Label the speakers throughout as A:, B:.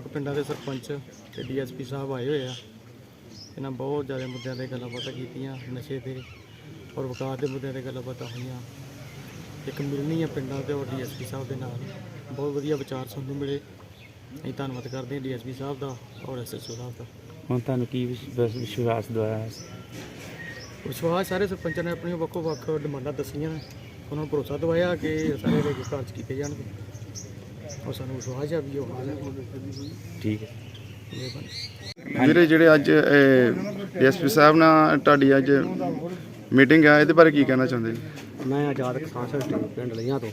A: ਵੱਖ-ਵੱਖ ਪਿੰਡਾਂ ਦੇ ਸਰਪੰਚ ਤੇ ਡੀਐਸਪੀ ਸਾਹਿਬ ਆਏ ਹੋਏ ਆ। ਇਹਨਾਂ ਬਹੁਤ ਜ਼ਿਆਦਾ ਮੁੱਦਿਆਂ ਤੇ ਗੱਲਾਂ ਬਾਤਾਂ ਕੀਤੀਆਂ ਨਸ਼ੇ ਤੇ ਔਰ ਵਿਕਾਸ ਦੇ ਮੁੱਦਿਆਂ ਤੇ ਗੱਲਾਂ ਬਾਤਾਂ ਹੋਈਆਂ। ਇੱਕ ਮਿਲਣੀ ਆ ਪਿੰਡਾਂ ਤੇ ਔਰ ਡੀਐਸਪੀ ਸਾਹਿਬ ਦੇ ਨਾਲ। ਬਹੁਤ ਵਧੀਆ ਵਿਚਾਰ ਸੁਣਨ ਨੂੰ ਮਿਲੇ। ਅਸੀਂ ਧੰਨਵਾਦ ਕਰਦੇ ਹਾਂ ਡੀਐਸਪੀ ਸਾਹਿਬ ਦਾ ਔਰ ਐਸਐਸਓ ਸਾਹਿਬ ਦਾ।
B: ਹੁਣ ਤੁਹਾਨੂੰ ਕੀ ਵਿਸ਼- ਵਿਸ਼- ਵਿਸ਼ਵਾਸ ਦਵਾਇਆ?
A: ਵਿਸ਼ਵਾਸ ਸਾਰੇ ਸਰਪੰਚਾਂ ਨੇ ਆਪਣੀਆਂ ਵੱਖੋ ਵੱਖ ਡਿਮਾਂਡਾਂ ਦੱਸੀਆਂ। ਉਹਨਾਂ ਨੂੰ ਭਰੋਸਾ ਦਵਾਇਆ ਕਿ ਸਾਰੇ ਦੇ ਕਾਰਜ ਕੀਤੇ ਜਾਣਗੇ। ਔਰ ਸਾਨੂੰ ਵਿਸ਼ਵਾਸ ਹੈ ਵੀ ਉਹ
B: ਠੀਕ ਹੈ।
C: ਵੀਰੇ ਜਿਹੜੇ ਅੱਜ ਡੀਐਸਪੀ ਸਾਹਿਬ ਨਾਲ ਤੁਹਾਡੀ ਅੱਜ ਮੀਟਿੰਗ ਆ ਇਹਦੇ ਬਾਰੇ ਕੀ ਕਹਿਣਾ ਚਾਹੁੰਦੇ ਜੀ?
D: ਮੈਂ ਆਜ਼ਾਦ ਕਿਸਾਨ ਸਭਾ ਪਿੰਡ ਲਈਆਂ ਤੋਂ।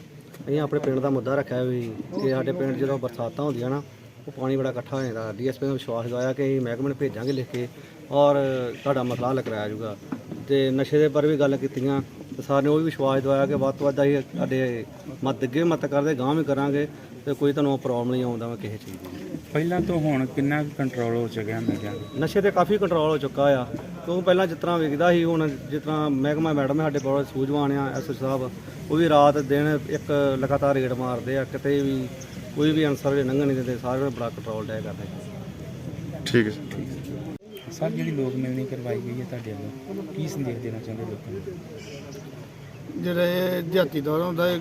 D: ਅਸੀਂ ਆਪਣੇ ਪਿੰਡ ਦਾ ਮੁੱਦਾ ਰੱਖਿਆ ਵੀ ਕਿ ਸਾਡੇ ਪਿੰਡ ਜਦੋਂ ਬਰਸਾਤਾਂ ਹੁੰਦੀਆਂ ਨਾ ਉਹ ਪਾਣੀ ਬੜਾ ਇਕੱਠਾ ਹੋ ਜਾਂਦਾ। ਡੀਐਸਪੀ ਨੂੰ ਵਿਸ਼ਵਾਸ ਦਿਵਾਇਆ ਕਿ ਅਸੀਂ ਮਹਿਕਮੇ ਨੂੰ ਭੇਜਾਂਗੇ ਲਿਖ ਕੇ ਔਰ ਤੁਹਾਡਾ ਮਸਲਾ ਹੱਲ ਕਰਾਇਆ ਜਾਊਗਾ। ਤੇ ਨਸ਼ੇ ਦੇ ਬਾਰੇ ਵੀ ਗੱਲ ਕੀਤੀਆਂ। ਤੇ ਸਾਰਿਆਂ ਨੇ ਉਹ ਵੀ ਵਿਸ਼ਵਾਸ ਦਿਵਾਇਆ ਕਿ ਵੱਧ ਤੋਂ ਵੱਧ ਅਸੀਂ ਸਾਡੇ ਮਤ ਅੱਗੇ ਮਤ ਕਰਦੇ ਗਾਂਹ ਵੀ ਕਰਾਂਗੇ ਤੇ ਕੋਈ ਤੁਹਾਨੂੰ ਪ੍ਰੋਬਲਮ ਨਹੀਂ ਆਉਂਦਾ ਮੈਂ ਕਿਸੇ ਚੀਜ਼ ਦੀ।
B: ਪਹਿਲਾਂ ਤੋਂ ਹੁਣ ਕਿੰਨਾ ਕੰਟਰੋਲ ਹੋ ਚੁੱਕਿਆ ਨਸ਼ਿਆਂ ਦਾ
D: ਨਸ਼ੇ ਤੇ ਕਾਫੀ ਕੰਟਰੋਲ ਹੋ ਚੁੱਕਾ ਆ। ਕਿਉਂਕਿ ਪਹਿਲਾਂ ਜਿਸ ਤਰ੍ਹਾਂ ਵਿਕਦਾ ਸੀ ਹੁਣ ਜਿਸ ਤਰ੍ਹਾਂ ਮਹਿਕਮਾ ਮੈਡਮ ਸਾਡੇ ਕੋਲ ਸੂਝਵਾਨ ਆ ਐਸ ਸਾਹਿਬ ਉਹ ਵੀ ਰਾਤ ਦਿਨ ਇੱਕ ਲਗਾਤਾਰ ਰੇਡ ਮਾਰਦੇ ਆ ਕਿਤੇ ਵੀ ਕੋਈ ਵੀ ਅਨਸਰ ਜੇ ਲੰਘਣ ਨਹੀਂ ਦਿੰਦੇ ਸਾਰੇ ਬੜਾ ਕੰਟਰੋਲ ਡਿਆ ਕਰਦੇ।
C: ਠੀਕ ਹੈ ਸਰ,
B: ਜਿਹੜੀ ਲੋਕ ਮਿਲਣੀ ਕਰਵਾਈ ਗਈ ਹੈ ਤੁਹਾਡੇ ਵੱਲੋਂ, ਕੀ ਸੰਦੇਸ਼ ਦੇਣਾ ਚਾਹੁੰਦੇ ਲੋਕਾਂ ਨੂੰ?
E: ਜਿਹੜਾ ਇਹ ਦਿਹਾਤੀ ਦੌਰਾ ਹੁੰਦਾ ਹੈ,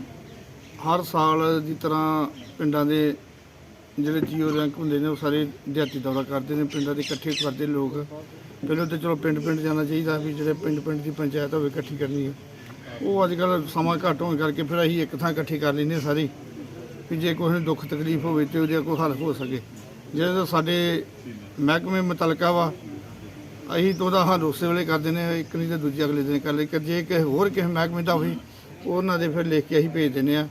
E: ਹਰ ਸਾਲ ਦੀ ਤਰ੍ਹਾਂ ਪਿੰਡਾਂ ਦੇ ਜਿਹੜੇ ਜੀਓ ਰੈਂਕ ਹੁੰਦੇ ਨੇ, ਉਹ ਸਾਰੇ ਦਿਹਾਤੀ ਦੌਰਾ ਕਰਦੇ ਨੇ, ਪਿੰਡਾਂ ਦੇ ਇਕੱਠੇ ਕਰਦੇ ਲੋਕ। ਪਹਿਲਾਂ ਤਾਂ ਚਲੋ ਪਿੰਡ ਪਿੰਡ ਜਾਣਾ ਚਾਹੀਦਾ ਵੀ ਜਿਹੜੇ ਪਿੰਡ ਪਿੰਡ ਦੀ ਪੰਚਾਇਤ ਹੋਵੇ ਇਕੱਠੀ ਕਰਨੀ ਹੈ। ਉਹ ਅੱਜ ਕੱਲ ਸਮਾਂ ਘੱਟ ਹੋਣ ਕਰਕੇ ਫਿਰ ਅਸੀਂ ਇੱਕ ਥਾਂ ਇਕੱਠੀ ਕਰ ਲੈਂਦੇ ਹਾਂ ਸਾਰੇ, ਵੀ ਜੇ ਕੋਈ ਦੁੱਖ ਤਕਲੀਫ ਹੋਵੇ ਤੇ ਉਹਦਾ ਕੋਈ ਹੱਲ ਹੋ ਸਕੇ। ਜਿਹੜੇ ਸਾਡੇ ਮਹਿਕਮੇ ਮੁਤਲਕਾ ਵਾ ਅਸੀਂ ਤਾਂ ਉਹਦਾ ਹਰ ਉਸੇ ਵੇਲੇ ਕਰ ਦਿੰਦੇ ਹਾਂ, ਇੱਕ ਨਹੀਂ ਤਾਂ ਦੂਜੇ ਅਗਲੇ ਦਿਨ ਕਰ ਲਈ ਕਿ ਜੇ ਕਿਸੇ ਹੋਰ ਕਿਸੇ ਮਹਿਕਮੇ ਦਾ ਹੋਈ, ਉਹਨਾਂ ਦੇ ਫਿਰ ਲਿਖ ਕੇ ਅਸੀਂ ਭੇਜ ਦਿੰਦੇ ਹਾਂ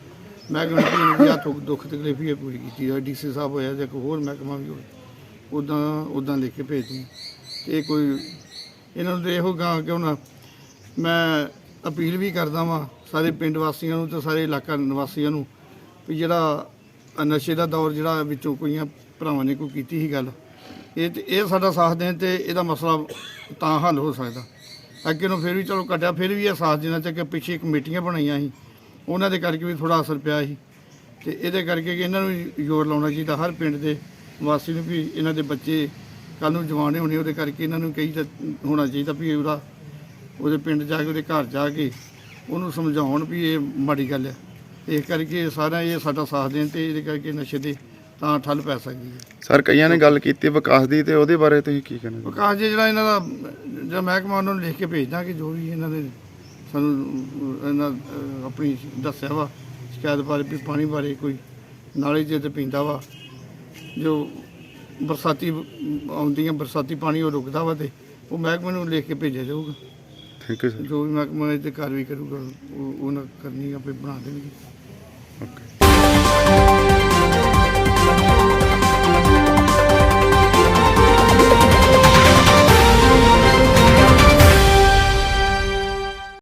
E: ਮਹਿਕਮੇ ਨੂੰ ਵੀ ਜਾਂ ਦੁੱਖ ਦੁੱਖ ਤਕਲੀਫ ਹੀ ਇਹ ਪੂਰੀ ਕੀਤੀ ਹੋਈ, ਡੀਸੀ ਸਾਹਿਬ ਹੋਇਆ ਜਾਂ ਕੋਈ ਹੋਰ ਮਹਿਕਮਾ ਵੀ ਹੋਵੇ ਉਦਾਂ ਉਦਾਂ ਲਿਖ ਕੇ ਭੇਜਦੇ ਹਾਂ। ਇਹ ਕੋਈ, ਇਹਨਾਂ ਨੂੰ ਤੇ ਇਹੋ ਗਾਂ ਕਿ ਹੁਣ ਮੈਂ ਅਪੀਲ ਵੀ ਕਰਦਾ ਵਾਂ ਸਾਰੇ ਪਿੰਡ ਵਾਸੀਆਂ ਨੂੰ ਤੇ ਸਾਰੇ ਇਲਾਕਾ ਨਿਵਾਸੀਆਂ ਨੂੰ ਵੀ ਜਿਹੜਾ ਨਸ਼ੇ ਦਾ ਦੌਰ ਜਿਹੜਾ ਵਿੱਚੋਂ ਕੋਈਆਂ ਭਰਾਵਾਂ ਨੇ ਕੋਈ ਕੀਤੀ ਸੀ ਗੱਲ ਇਹ ਤੇ ਇਹ ਸਾਡਾ ਸਾਥ ਦੇਣ ਤੇ ਇਹਦਾ ਮਸਲਾ ਤਾਂ ਹੱਲ ਹੋ ਸਕਦਾ। ਅੱਗੇ ਨੂੰ ਫਿਰ ਵੀ ਚਲੋ ਕੱਟਿਆ ਫਿਰ ਵੀ ਇਹ ਸਾਥ ਦੇਣਾ ਚਾਹੀਦਾ ਕਿ ਪਿੱਛੇ ਕਮੇਟੀਆਂ ਬਣਾਈਆਂ ਸੀ। ਉਹਨਾਂ ਦੇ ਕਰਕੇ ਵੀ ਥੋੜਾ ਅਸਰ ਪਿਆ ਸੀ। ਤੇ ਇਹਦੇ ਕਰਕੇ ਕਿ ਇਹਨਾਂ ਨੂੰ ਜ਼ੋਰ ਲਾਉਣਾ ਚਾਹੀਦਾ ਹਰ ਪਿੰਡ ਦੇ ਵਾਸੀ ਨੂੰ ਵੀ ਇਹਨਾਂ ਦੇ ਬੱਚੇ ਕੱਲ ਨੂੰ ਜਵਾਨ ਹੋਣੇ, ਉਹਦੇ ਕਰਕੇ ਇਹਨਾਂ ਨੂੰ ਕਹੀ ਹੋਣਾ ਚਾਹੀਦਾ ਵੀ ਉਹਦਾ ਉਹਦੇ ਪਿੰਡ ਜਾ ਕੇ, ਉਹਦੇ ਘਰ ਜਾ ਕੇ ਉਹਨੂੰ ਸਮਝਾਉਣ ਵੀ ਇਹ ਮਾੜੀ ਗੱਲ ਹੈ। ਇਸ ਕਰਕੇ ਸਾਰਾ ਇਹ ਸਾਡਾ ਸਾਥ ਦੇਣ ਤੇ ਇਹਦੇ ਕਰਕੇ ਨਸ਼ੇ ਦੇ ਤਾਂ ਠੱਲ ਪੈ ਸਕਦੀ ਹੈ।
C: ਸਰ ਕਈਆਂ ਨੇ ਗੱਲ ਕੀਤੀ ਵਿਕਾਸ ਦੀ ਤੇ ਉਹਦੇ ਬਾਰੇ ਤੁਸੀਂ ਕੀ ਕਹਿਣਾ ਜੀ?
E: ਵਿਕਾਸ ਜੀ ਜਿਹੜਾ ਇਹਨਾਂ ਦਾ ਜਿਹੜਾ ਮਹਿਕਮਾ ਉਹਨਾਂ ਨੂੰ ਲਿਖ ਕੇ ਭੇਜਦਾ ਕਿ ਜੋ ਵੀ ਇਹਨਾਂ ਨੇ ਸਾਨੂੰ ਇਹਨਾਂ ਆਪਣੀ ਦੱਸਿਆ ਵਾ ਸ਼ਿਕਾਇਤ ਬਾਰੇ ਵੀ ਪਾਣੀ ਬਾਰੇ ਕੋਈ ਨਾਲੇ ਜੇ ਤੇ ਪੀਂਦਾ ਵਾ ਜੋ ਬਰਸਾਤੀ ਆਉਂਦੀਆਂ ਬਰਸਾਤੀ ਪਾਣੀ ਉਹ ਰੁਕਦਾ ਵਾ ਤੇ ਉਹ ਮਹਿਕਮੇ ਨੂੰ ਲਿਖ ਕੇ ਭੇਜਿਆ ਜਾਊਗਾ।
C: ਥੈਂਕ ਯੂ ਸਰ
E: ਜੋ ਵੀ ਮਹਿਕਮਾ ਇਹ ਤੇ ਕਾਰਵਾਈ ਕਰੂਗਾ ਉਹ ਉਹਨਾਂ ਕਰਨੀ ਆਪੇ ਬਣਾ ਦੇਣਗੇ।
C: ਓਕੇ